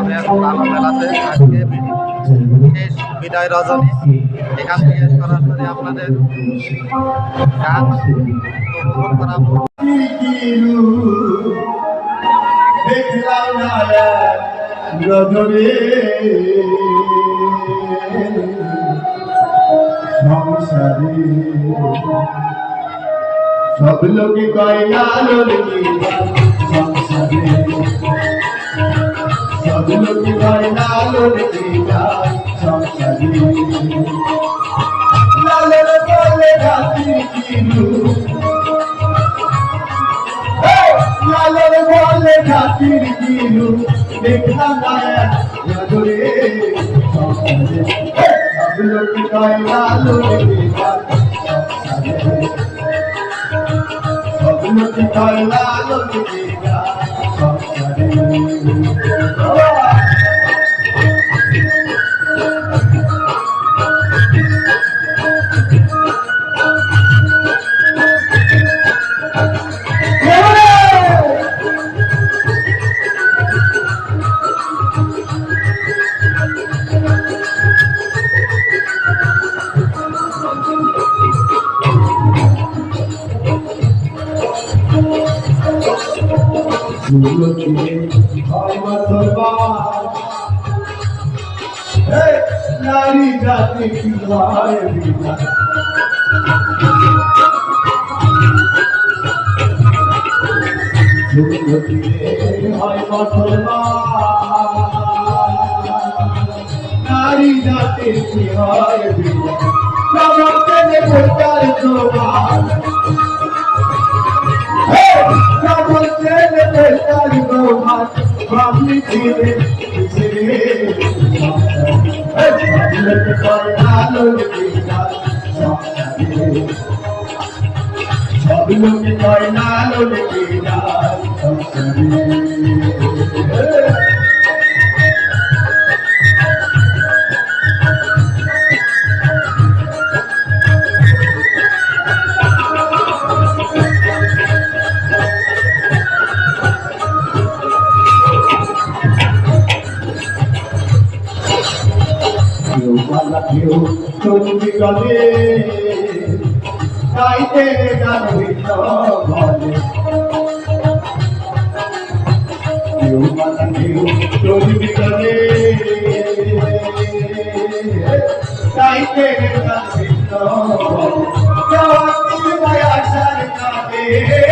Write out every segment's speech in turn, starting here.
আমি এখন আলো মেলাতে আজকে শেষ বিদায় রজনী। এখান থেকে সরাসরি আপনাদের গান উপভোগ করাবো। সব লোকে কয় লোকে কয় লালো সংসারে। লালের বলে রাতি কিনু লালের বলে খাতির কিনু দেখলাম না নজরে লোক কয় লালো সব লোক কয় লালো নারী জাতি হয় বিনা হয় নারী কি হয় নমস্তে প্রচার তোমার নমস্তে প্রচার তোমার আমি ছিলে সব লোকে কয় না লোকে না কেউ পালা কেউ গলে গাইতে জানবি বলে কেউ পালা কেউ চলবি গলে গাইতে জানবি বলে জওয়াতি মায়া সরকারে জওয়াতি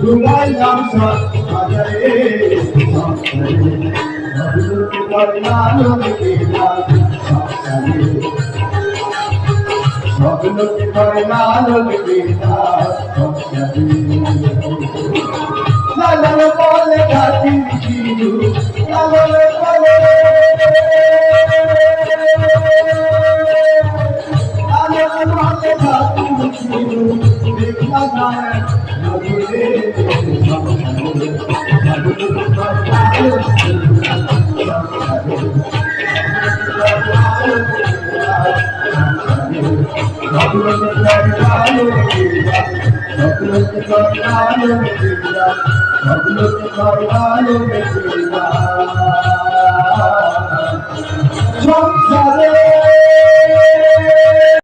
ঘুমাইলাম সব বাজারে। সব লোকে করে না লোকে লাল বলে কাটি লাল বলে লাল বলে কাটি দেখলা সংসারে